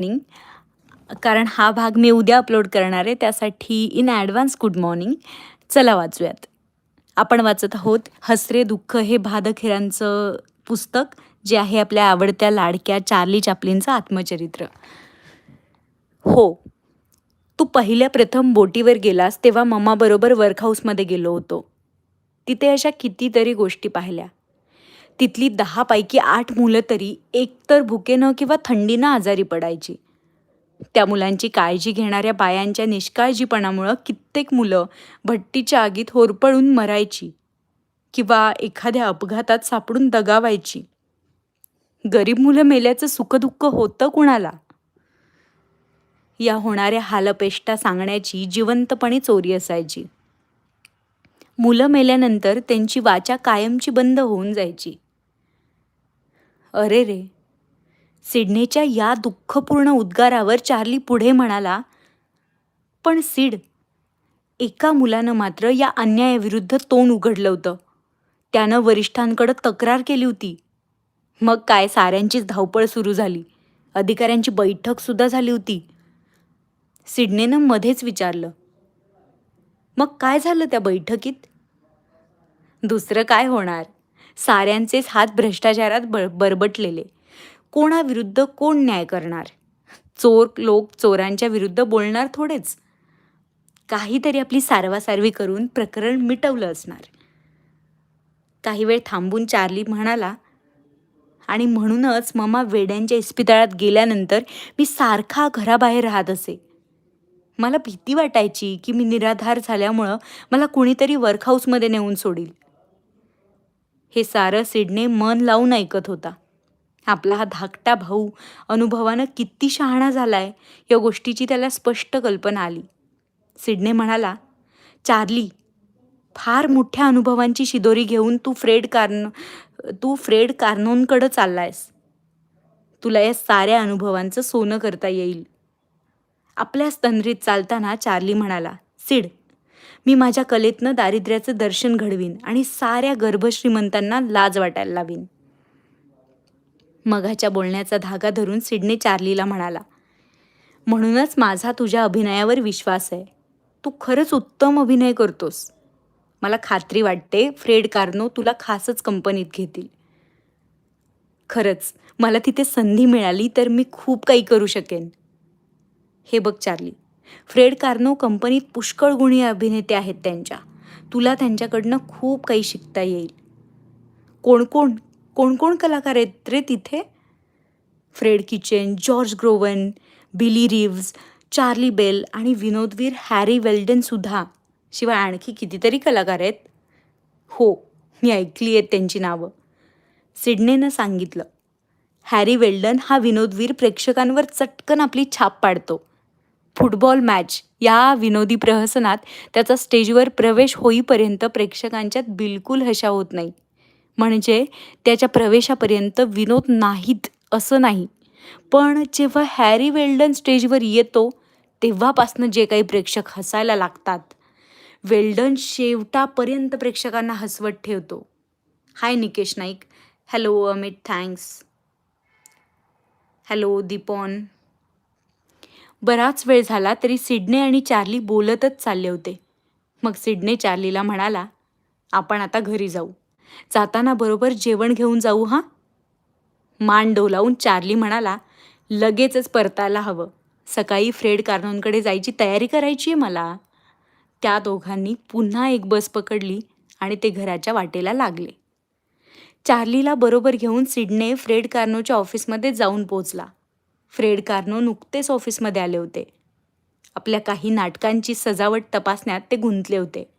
Morning कारण हा भाग मी उद्या अपलोड करणार आहे त्यासाठी इन ॲडव्हान्स गुड मॉर्निंग चला वाचूयात. आपण वाचत आहोत हसरे दुःख हे भादखिरांचं पुस्तक जे आहे आपल्या आवडत्या लाडक्या चार्ली चापलींचं आत्मचरित्र. हो तू पहिल्या प्रथम बोटीवर गेलास तेव्हा मम्माबरोबर वर्कहाऊसमध्ये गेलो होतो. तिथे अशा कितीतरी गोष्टी पाहिल्या. तिथली दहापैकी आठ मुलं तरी एकतर भुकेनं किंवा थंडीनं आजारी पडायची. त्या मुलांची काळजी घेणाऱ्या बायांच्या निष्काळजीपणामुळं कित्येक मुलं भट्टीच्या आगीत होरपळून मरायची किंवा एखाद्या अपघातात सापडून दगावायची. गरीब मुलं मेल्याचं सुखदुःख होतं कुणाला? या होणाऱ्या हालपेष्टा सांगण्याची जिवंतपणे चोरी असायची. मुलं मेल्यानंतर त्यांची वाचा कायमची बंद होऊन जायची. अरे रे. सिडनेच्या या दुःखपूर्ण उद्गारावर चार्ली पुढे म्हणाला पण सिड एका मुलानं मात्र या अन्यायाविरुद्ध तोंड उघडलं होतं. त्यानं वरिष्ठांकडं तक्रार केली होती. मग काय साऱ्यांचीच धावपळ सुरू झाली. अधिकाऱ्यांची बैठकसुद्धा झाली होती. सिडनेनं मध्येच विचारलं मग काय झालं त्या बैठकीत? दुसरं काय होणार? साऱ्यांचेच हात भ्रष्टाचारात ब बरबटलेले. कोणाविरुद्ध कोण न्याय करणार? चोर लोक चोरांच्या विरुद्ध बोलणार थोडेच? काहीतरी आपली सारवासारवी करून प्रकरण मिटवलं असणार. काही वेळ थांबून चार्ली म्हणाला आणि म्हणूनच ममा वेड्यांच्या इस्पितळात गेल्यानंतर मी सारखा घराबाहेर राहत असे. मला भीती वाटायची की मी निराधार झाल्यामुळं मला कुणीतरी वर्कहाऊसमध्ये नेऊन सोडील. हे सारं सिडने मन लावून ऐकत होता. आपला हा धाकटा भाऊ अनुभवानं किती शहाणा झालाय या गोष्टीची त्याला स्पष्ट कल्पना आली. सिडने म्हणाला चार्ली फार मोठ्या अनुभवांची शिदोरी घेऊन तू फ्रेड कार्न तू फ्रेड कार्नोनकडं चाललायस. तुला या साऱ्या अनुभवांचं सोनं करता येईल. आपल्या स्तंद्रीत चालताना चार्ली म्हणाला सिड मी माझ्या कलेतनं दारिद्र्याचं दर्शन घडवीन आणि साऱ्या गर्भश्रीमंतांना लाज वाटायला लावीन. मघाच्या बोलण्याचा धागा धरून सिडने चार्लीला म्हणाला म्हणूनच माझा तुझ्या अभिनयावर विश्वास आहे. तू खरंच उत्तम अभिनय करतोस. मला खात्री वाटते फ्रेड कार्नो तुला खासच कंपनीत घेतील. खरंच मला तिथे संधी मिळाली तर मी खूप काही करू शकेन. हे बघ चार्ली फ्रेड कार्नो कंपनीत पुष्कळ गुणी अभिनेते आहेत त्यांच्या. तुला त्यांच्याकडनं खूप काही शिकता येईल. कोण कोण कोण कोण कलाकार आहेत रे तिथे? फ्रेड किचन जॉर्ज ग्रोवन बिली रिव्ज चार्ली बेल आणि विनोदवीर हॅरी वेल्डनसुद्धा शिवाय आणखी कितीतरी कलाकार आहेत. हो मी ऐकली आहेत त्यांची नावं. सिडनेनं सांगितलं. हॅरी वेल्डन हा विनोदवीर प्रेक्षकांवर चटकन आपली छाप पाडतो. फुटबॉल मॅच या विनोदी प्रहसनात त्याचा स्टेजवर प्रवेश होईपर्यंत प्रेक्षकांच्यात बिलकुल हशा होत नाही. म्हणजे त्याच्या प्रवेशापर्यंत विनोद नाहीत असं नाही. पण जेव्हा हॅरी वेल्डन स्टेजवर येतो तेव्हापासनं जे काही प्रेक्षक हसायला लागतात. वेल्डन शेवटापर्यंत प्रेक्षकांना हसवत ठेवतो. Hi Nikesh Naik. Hello Amit thanks. Hello Dipon. बराच वेळ झाला तरी सिडने आणि चार्ली बोलतच चालले होते. मग सिडने चार्लीला म्हणाला आपण आता घरी जाऊ. जाताना बरोबर जेवण घेऊन जाऊ हां? मान डोलावून चार्ली म्हणाला लगेचच परतायला हवं. सकाळी फ्रेड कार्नोनकडे जायची तयारी करायची आहे मला. त्या दोघांनी पुन्हा एक बस पकडली आणि ते घराच्या वाटेला लागले. चार्लीला बरोबर घेऊन सिडने फ्रेड कार्नोच्या ऑफिसमध्ये जाऊन पोचला फ्रेड कार्नो नुकतेच ऑफिसमध्ये आले होते. आपल्या काही नाटकांची सजावट तपासण्यात ते गुंतले होते.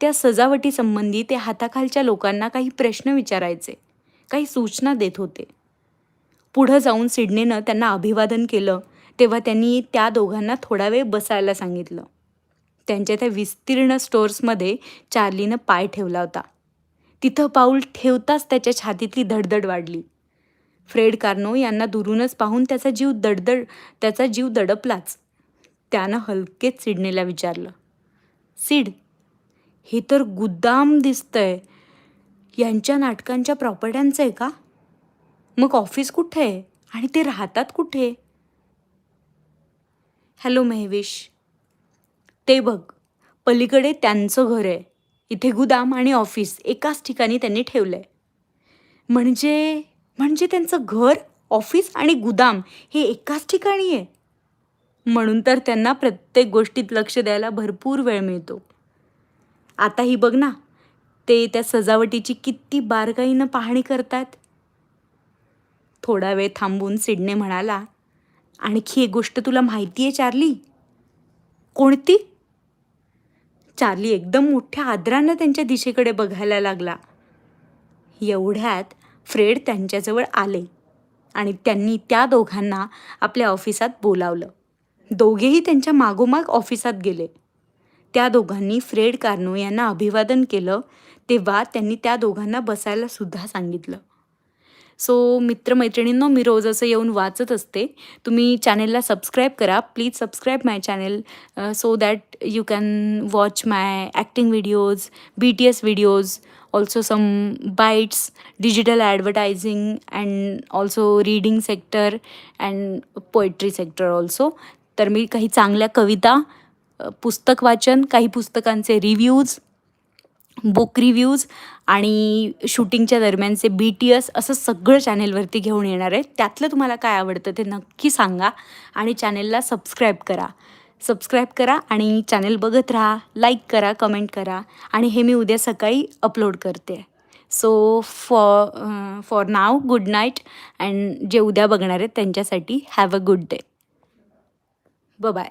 त्या सजावटीसंबंधी ते हाताखालच्या लोकांना काही प्रश्न विचारायचे काही सूचना देत होते. पुढं जाऊन सिडनेनं त्यांना अभिवादन केलं तेव्हा त्यांनी त्या दोघांना थोडा वेळ बसायला सांगितलं. त्यांच्या त्या विस्तीर्ण स्टोर्समध्ये चार्लीनं पाय ठेवला होता. तिथं पाऊल ठेवताच त्याच्या छातीतली धडधड वाढली. फ्रेड कार्नो यांना दुरूनच पाहून त्याचा जीव दडदड त्याचा जीव दडपलाच. त्यानं हलकेच सिडनीला विचारलं सिड हे तर गुद्दाम दिसतंय. यांच्या नाटकांच्या प्रॉपर्ट्यांचं आहे का? मग ऑफिस कुठे आहे? आणि ते राहतात कुठे? हॅलो महेश ते बघ पलीकडे त्यांचं घर आहे. इथे गुदाम आणि ऑफिस एकाच ठिकाणी त्यांनी ठेवलं आहे म्हणजे म्हणजे त्यांचं घर ऑफिस आणि गुदाम हे एकाच ठिकाणी आहे. म्हणून तर त्यांना प्रत्येक गोष्टीत लक्ष द्यायला भरपूर वेळ मिळतो. आता ही बघ ना ते त्या सजावटीची किती बारकाईनं पाहणी करतात. थोडा वेळ थांबून सिडने म्हणाला आणखी एक गोष्ट तुला माहिती आहे चार्ली? कोणती? चार्ली एकदम मोठ्या आदरानं त्यांच्या दिशेकडे बघायला लागला. एवढ्यात फ्रेड त्यांच्याजवळ आले आणि त्यांनी त्या दोघांना आपल्या ऑफिसात बोलावलं. दोघेही त्यांच्या मागोमाग ऑफिसात गेले. त्या दोघांनी फ्रेड कार्नो यांना अभिवादन केलं तेव्हा त्यांनी त्या दोघांना बसायला सुद्धा सांगितलं. सो मित्रमैत्रिणींनो मी रोज असं येऊन वाचत असते. तुम्ही चॅनेलला सबस्क्राईब करा. Please subscribe my channel so that you can watch my acting videos B T S videos also some bites digital advertising and also reading sector and poetry sector also तर मी काही चांगल्या कविता पुस्तक वाचन काही पुस्तकांचे रिव्ह्यूज बुक रिव्ह्यूज आणि शूटिंगच्या दरम्यानचे बी टी एस असं सगळं चॅनेलवरती घेऊन येणार आहे. त्यातलं तुम्हाला काय आवडतं ते नक्की सांगा आणि चॅनेलला सबस्क्राईब करा. सबस्क्राईब करा आणि चॅनेल बघत राहा लाईक करा कमेंट करा. आणि हे मी उद्या सकाळी अपलोड करते. So for for now good night and जे उद्या बघणार आहेत त्यांच्यासाठी have a good day bye bye